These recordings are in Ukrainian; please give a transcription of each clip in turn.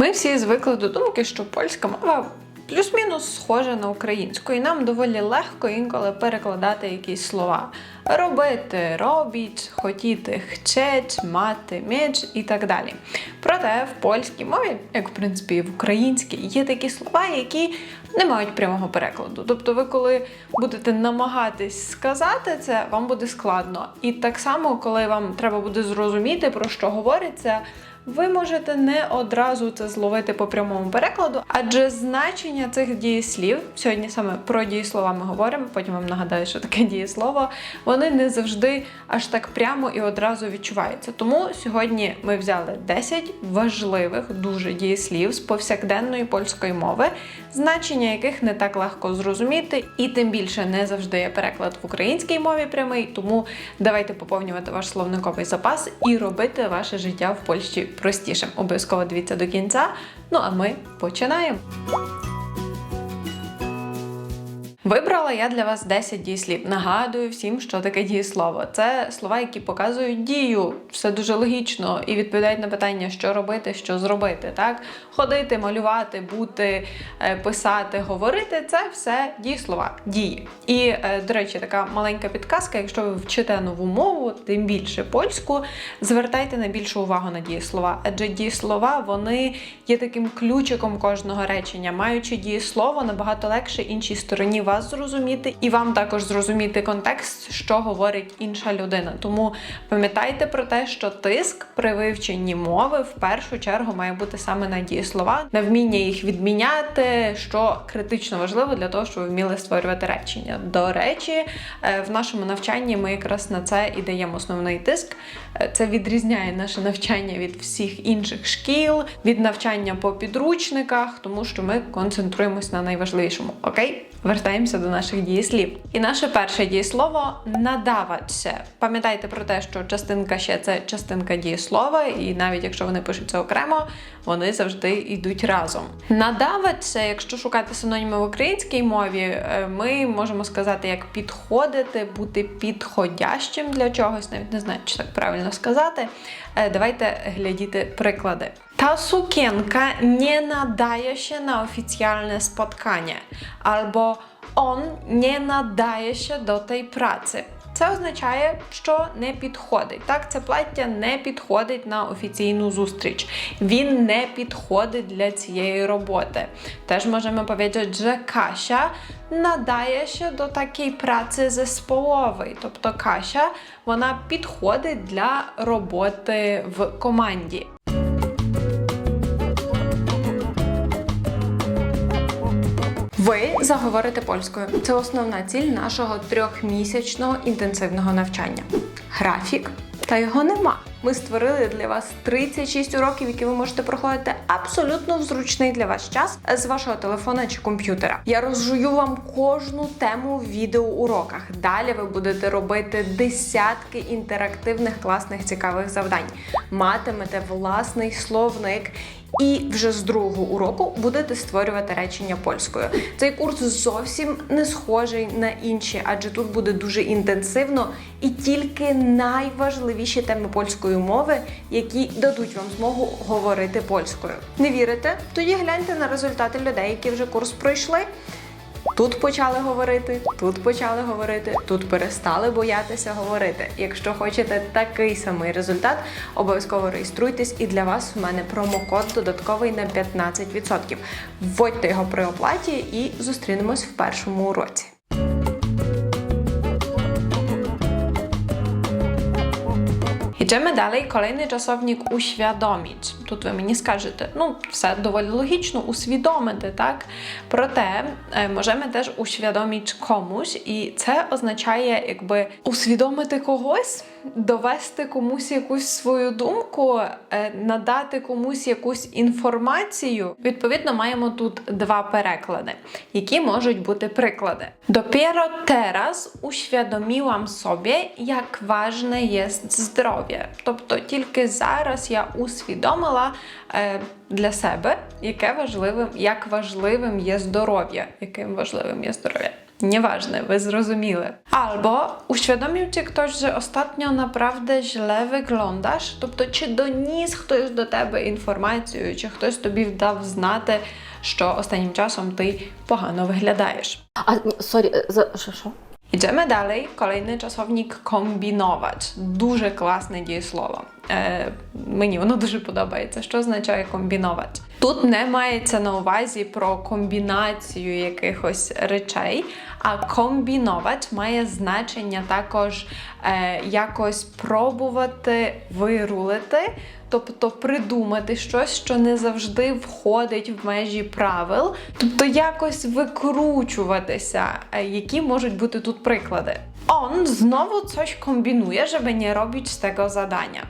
Ми всі звикли до думки, що польська мова плюс-мінус схожа на українську, і нам доволі легко інколи перекладати якісь слова. Робити, робіть, хотіти, хчеть, мати, меч і так далі. Проте в польській мові, як в принципі і в українській, є такі слова, які не мають прямого перекладу. Тобто, ви коли будете намагатись сказати це, вам буде складно. І так само, коли вам треба буде зрозуміти, про що говориться. Ви можете не одразу це зловити по прямому перекладу, адже значення цих дієслів, сьогодні саме про дієслова ми говоримо, потім вам нагадаю, що таке дієслово, вони не завжди аж так прямо і одразу відчуваються. Тому сьогодні ми взяли 10 важливих дуже дієслів з повсякденної польської мови, значення яких не так легко зрозуміти, і тим більше не завжди є переклад в українській мові прямий. Тому давайте поповнювати ваш словниковий запас і робити ваше життя в Польщі простішим. Обов'язково дивіться до кінця. Ну а ми починаємо. Вибрала я для вас 10 дієслів. Нагадую всім, що таке дієслово. Це слова, які показують дію. Все дуже логічно і відповідають на питання, що робити, що зробити. Так, ходити, малювати, бути, е, писати, говорити це все дієслова, дії. І, е, до речі, така маленька підказка. Якщо ви вчите нову мову, тим більше польську, звертайте найбільшу увагу на дієслова, адже дієслова вони є таким ключиком кожного речення. Маючи дієслово, набагато легше іншій стороні вас зрозуміти, і вам також зрозуміти контекст, що говорить інша людина. Тому пам'ятайте про те, що тиск при вивченні мови в першу чергу має бути саме на дієслова, на вміння їх відміняти, що критично важливо для того, щоб ви вміли створювати речення. До речі, е, в нашому навчанні ми якраз на це і даємо основний тиск. Е, Це відрізняє наше навчання від всіх інших шкіл, від навчання по підручниках, тому що ми концентруємось на найважливішому. Окей? Вертаємося до наших дієслів. І наше перше дієслово надаватися. Пам'ятайте про те, що частинка ще це частинка дієслова, і навіть якщо вони пишуться окремо, вони завжди йдуть разом. Надаватися, якщо шукати синоніми в українській мові, е, ми можемо сказати, як підходити, бути підходящим для чогось, навіть не знаю, чи так правильно сказати. Е, Давайте глядіти приклади. Ta sukienka nie nadaje się na oficjalne spotkanie, albo on nie nadaje się do tej pracy. Це означає, що не підходить. Так, це плаття не підходить на офіційну зустріч. Він не підходить для цієї роботи. Теж можемо powiedzieć, że Kasia nadaje się do takiej pracy zespołowej. Тобто Кася вона підходить для роботи в команді. Ви заговорите польською. Це основна ціль нашого трьохмісячного інтенсивного навчання. Графік та його нема. Ми створили для вас 36 уроків, які ви можете проходити абсолютно в зручний для вас час з вашого телефона чи комп'ютера. Я розжую вам кожну тему в відеоуроках. Далі ви будете робити десятки інтерактивних класних цікавих завдань. Матимете власний словник. І вже з другого уроку будете створювати речення польською. Цей курс зовсім не схожий на інші, адже тут буде дуже інтенсивно і тільки найважливіші теми польської мови, які дадуть вам змогу говорити польською. Не вірите? Тоді гляньте на результати людей, які вже курс пройшли. Тут почали говорити, тут почали говорити, тут перестали боятися говорити. Якщо хочете такий самий результат, обов'язково реєструйтесь, і для вас в мене промокод додатковий на 15%. Вводьте його при оплаті і зустрінемось в першому уроці. Idziemy dalej. Kolejny czasownik uświadomić. Тут ви мені скажете, ну, все доволі логічно, усвідомити, так? Проте можемо теж усвідоміть комусь, і це означає, якби усвідомити когось, довести комусь якусь свою думку, е, надати комусь якусь інформацію. Відповідно, маємо тут два переклади, які можуть бути приклади. Dopiero teraz uświadomiłam sobie, jak ważne jest zdrowie. Тобто тільки зараз я усвідомила е, для себе, яке важливим, як важливим є здоров'я, яким важливим є здоров'я. Nieważne, wy зрозуміли. Albo uświadomił cię ktoś, że ostatnio naprawdę źle wyglądasz, тобто чи доніс хтось до тебе інформацію, чи хтось тобі дав знати, що останнім часом ти погано виглядаєш. А, сорі, за що? що? Idziemy dalej. Kolejny czasownik kombinować. Дуже класне дієслово. Е, мені воно дуже подобається. Що означає комбінувати? Тут не мається на увазі про комбінацію якихось речей, а комбінувати має значення також е, якось пробувати вирулити. Тобто придумати щось, що не завжди входить в межі правил, тобто якось викручуватися. Е, Які можуть бути тут приклади? On знову coś щоб не робити з tego задання.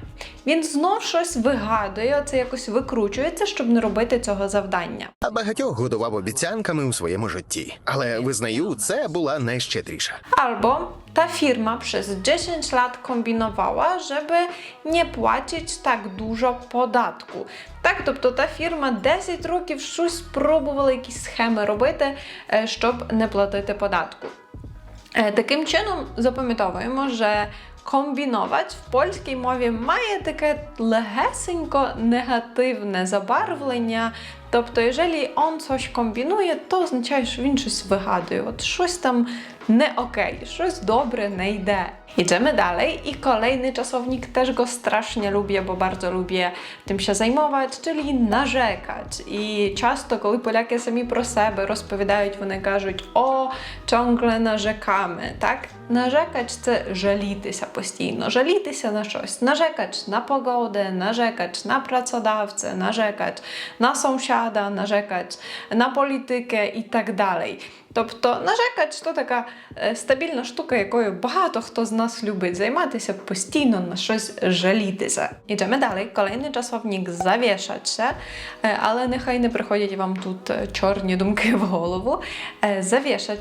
Він знов щось вигадує, оце якось викручується, щоб не робити цього завдання. А багатьох годував обіцянками у своєму житті. Але визнаю, це була найщедріша. Albo ta firma przez 10 lat kombinowała, żeby nie płacić tak dużo podatku. Так, тобто та фірма 10 років щось спробувала якісь схеми робити, е, щоб не платити податку. Е, Таким чином запам'ятовуємо, що комбінувати в польській мові має таке легесенько негативне забарвлення. Тобто, якщо он щось комбінує, то означає, що він щось вигадує. От щось там не окей, щось добре не йде. Idziemy dalej i kolejny czasownik też go strasznie lubię, bo bardzo lubię tym się zajmować, czyli narzekać. І часто, коли поляки самі про себе розповідають, вони кажуть: о, ciągle narzekamy, так? Narzekać це жалітися постійно, жалітися на щось, narzekać na pogodę, narzekać na pracodawcę, narzekać na sąsiada, narzekać na politykę і так далі. Тобто narzekać to така е, стабільна штука, якою багато хто з нас любить займатися, постійно на щось жалітися. Ідемо далі. Kolejny czasownik zawieszać się, але нехай не приходять вам тут е, чорні думки в голову. Е,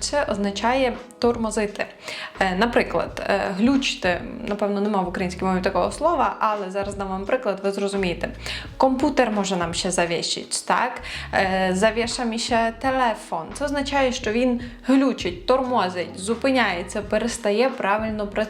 się означає тормозити. Е, Наприклад, е, глючити, напевно, нема в українській мові такого слова, але зараз дам вам приклад, ви зрозумієте. Комп'ютер може нам ще завішить, так? Завіша się телефон. Це означає, що він глючить, тормозить, зупиняється, перестає правильно працювати.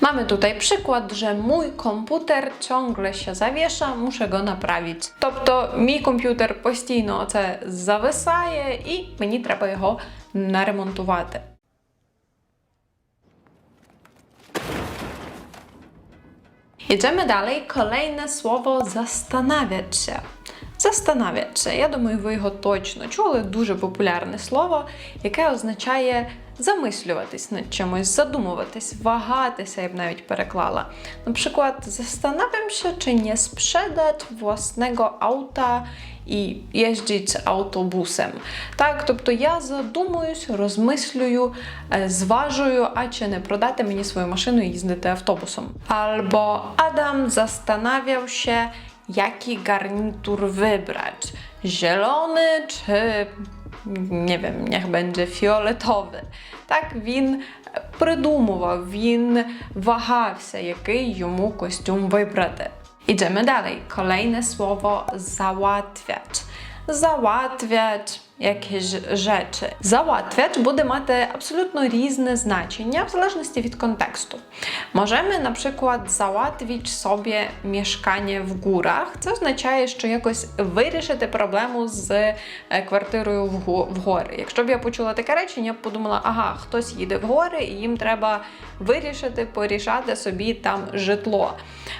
Mamy tutaj przykład, że mój komputer ciągle się zawiesza, muszę go naprawić. Тобто мій комп'ютер постійно це зависає і мені треба його наремонтувати. Jedziemy dalej. Kolejne słowo zastanawiać się. Zastanawiać się. Я думаю, ви його точно чули. Дуже популярне слово, яке означає замислюватись над чимось, задумуватись, вагатися, я б навіть переклала. Наприклад, zastanawiam się, czy nie sprzedać własnego auta і jeździć autobusem. Так, тобто я задумуюсь, розмислюю, е, зважую, а чи не продати мені свою машину і їздити автобусом. Albo Adam zastanawiał się, jaki garnitur wybrać. Zielony czy nie wiem, niech będzie fioletowy. Так він придумував, він вагався, який йому костюм вибрати. Idziemy dalej. Kolejne słowo załatwiać. Załatwiać jakieś rzeczy. Załatwiać буде мати абсолютно різне значення в залежності від контексту. Можemy на przykład załatwić sobie mieszkanie w górach. Це означає, що якось вирішити проблему з е, квартирою в гори. Якщо б я почула таке речення, я б подумала, ага, хтось їде в гори і їм треба вирішити, порішати собі там житло.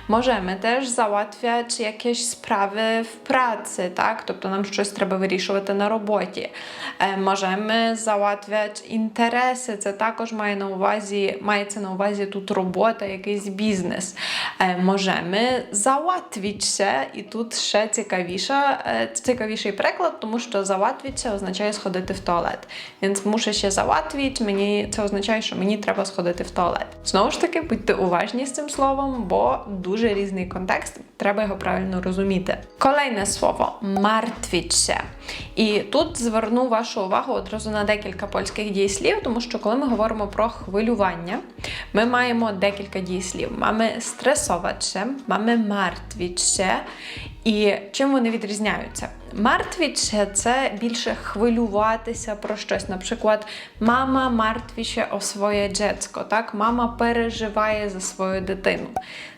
Możemy też załatwiać jakieś sprawy w pracy, tak? Тобто нам щось треба вирішувати на роботі. Е, Możemy załatwiać інтереси. Це також має на увазі, мається на увазі тут робота, якийсь бізнес. Е, Możemy і тут ще цікавіше, цікавіший приклад, тому що się означає сходити в туалет. Więc muszę się załatwić, мені це означає, що мені треба сходити в туалет. Знову ж таки, будьте уважні з цим словом, бо дуже різний контекст, треба його правильно розуміти. Kolejne słowo martwić się. І тут зверну вашу увагу одразу на декілька польських дієслів, тому що коли ми говоримо про хвилювання, ми маємо декілька дієслів. Mamy się, mamy martwić І чим вони відрізняються? Martwić це більше хвилюватися про щось. Наприклад, мама się o своє dziecko, так? Мама переживає за свою дитину.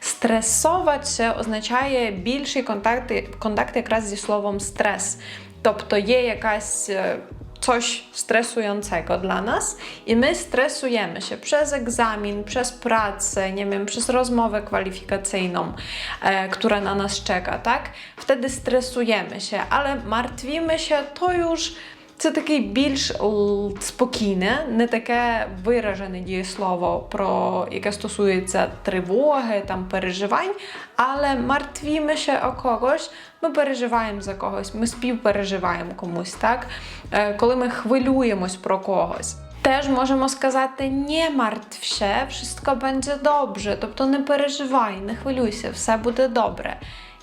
Стресовать означає більший контакт, контакт якраз зі словом стрес. Тобто є якась е, coś stresującego dla nas i my stresujemy się przez egzamin, przez pracę, nie wiem, przez rozmowę kwalifikacyjną, e, która na nas czeka, tak? Wtedy stresujemy się, ale martwimy się to już це таке більш спокійне, не таке виражене дієслово, про яке стосується тривоги, там переживань, але мартвіми ще о когось, ми переживаємо за когось, ми співпереживаємо комусь, так? Е, Коли ми хвилюємось про когось. Теж можемо сказати не martw się, wszystko będzie dobrze, тобто не переживай, не хвилюйся, все буде добре.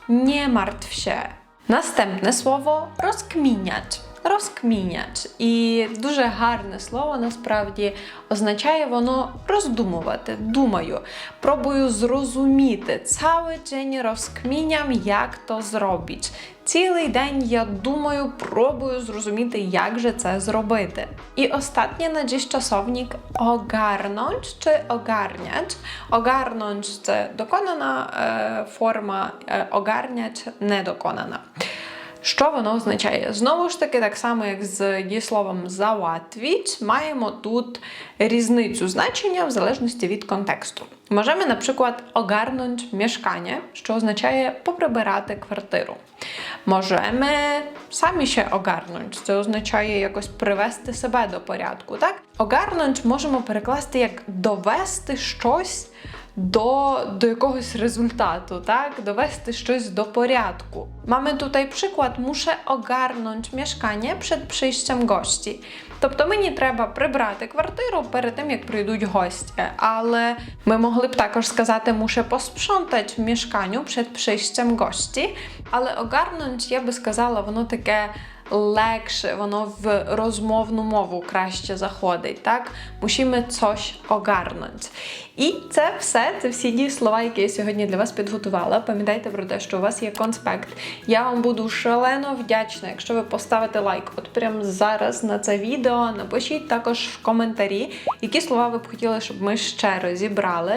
Не się. Наступне слово розкмінять. Розкміняч. І дуже гарне слово насправді означає воно роздумувати. Думаю, пробую зрозуміти. Цілий день розкміням, як то зробити. Цілий день я думаю, пробую зрозуміти, як же це зробити. І останнє на dziś часовник огарнąć чи огарнять. Огарнąć це доконана е, форма, е, огарнять недоконана. Що воно означає? Знову ж таки, так само як з дієсловом зałatwić, маємо тут різницю значення в залежності від контексту. Можемо, наприклад, огарнąć mieszkanie, що означає поприбирати квартиру. Можемо самі ще огарнąć, це означає якось привести себе до порядку. Так? Огарнąć можемо перекласти як довести щось do, do jakiegoś rezultatu, tak? Dowести щось do porядku. Mamy tutaj przykład, muszę ogarnąć mieszkanie przed przyjściem gości. Тобто мені треба прибрати квартиру перед тим, як прийдуть гості. Але ми могли б також сказати, muszę posprzątać w mieszkaniu przed przyjściem gości. Але ogarnąć, я би сказала, воно таке легше, воно в розмовну мову краще заходить. Так? Мусимо coś ogarnąć. І це все, це всі ті слова, які я сьогодні для вас підготувала. Пам'ятайте про те, що у вас є конспект. Я вам буду шалено вдячна, якщо ви поставите лайк от прямо зараз на це відео. Напишіть також в коментарі, які слова ви б хотіли, щоб ми ще розібрали.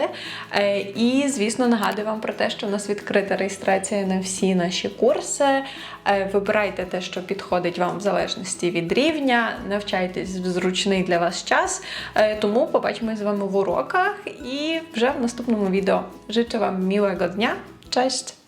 Е, І, звісно, нагадую вам про те, що у нас відкрита реєстрація на всі наші курси. Е, Вибирайте те, що підходить вам в залежності від рівня, навчайтесь в зручний для вас час. Е, Тому побачимось з вами в уроках і вже в наступному відео. Życzę Wam miłego dnia. Cześć!